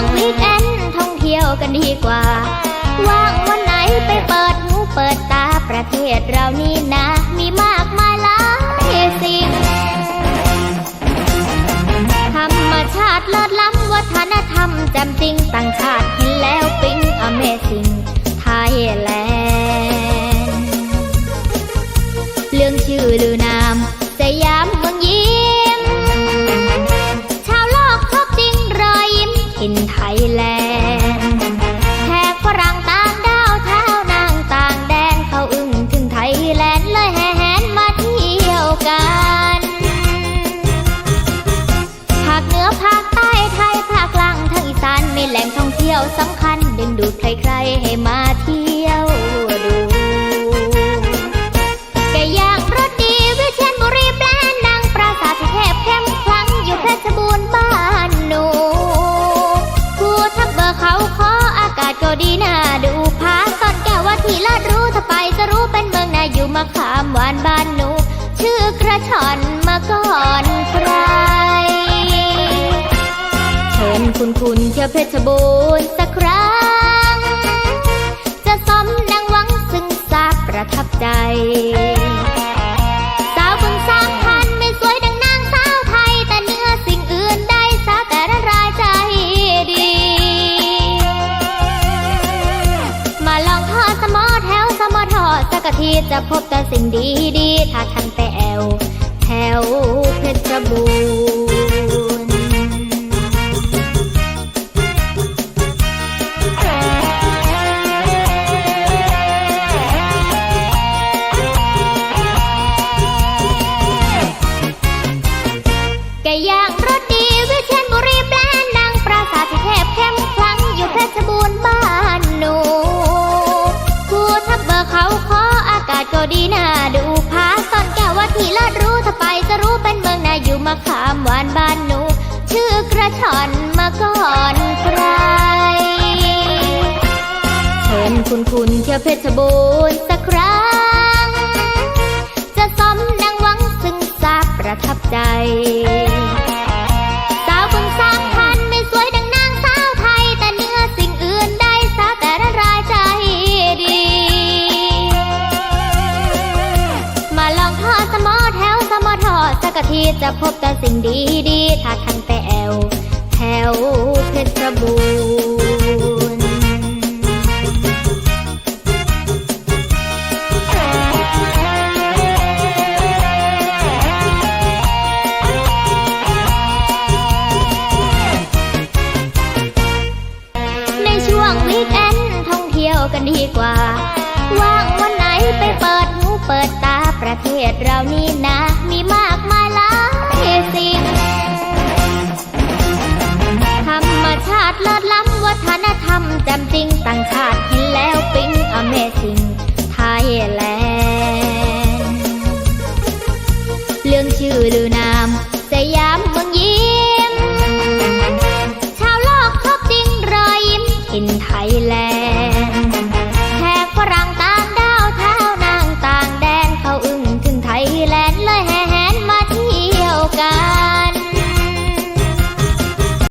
งวีคเอนท่องเที่ยวกันดีกว่า ว่างวันไหนไปเปิดหูเปิดตาประเทศเรานี่นะ มีมากมายหลายสิ่ง ธรรมชาติเลิศล้ำวัฒนธรรมแจำจริงต่างชาติเห็นแล้วปิ๊ง Amazing Thai แหล ยวสำคัญดึงดูดใครๆให้มาเที่ยวดูแกย่างรถดีวิเชียรบุรีแปลนดังปราสาทที่เทพเข้มขลังอยู่เพชรบูรณ์บ้านหนูภูทับเบอร์เขาขออากาศก็ดีน่าดูผาต้นแก้ววัดที่ลาดรู้ถ้าไปจะรู้เป็นเมืองนาอยู่มาขามหวานบ้านหนู ชื่อกระชอนมาก่อนใคร คุณคุณเที่ยวเพชรบูรณ์สักครั้ง จะสมดังหวังซึ่งทราบประทับใจ สาวบึงสามพันไม่สวยดังนางสาวไทย แต่เนื้อสิ่งอื่นได้สาแต่ละรายใจดี มาลองทอดสมอแถวสมอทอดสักทีจะพบแต่สิ่งดีดีถ้าทันไปแอวแถวเพชรบูร มาขามหวานบ้านหนู ชื่อกระชอนมาก่อนใคร เชิญคุณคุณเที่ยวเพชรบูรณ์สักครั้ง จะสมดังหวังซึ่งทราบประทับใจ จะพบแต่สิ่งดีดีๆถ้าทันไปแอวแถวเพชรบูรณ์ในช่วงวีคเอนท่องเที่ยวกันดีกว่า ว่างวันไหนไปเปิด จำจริงต่างชาติเห็นแล้วปิ๊ง Amazing Thailand เรื่องชื่อลือนาม สยามเมืองยิ้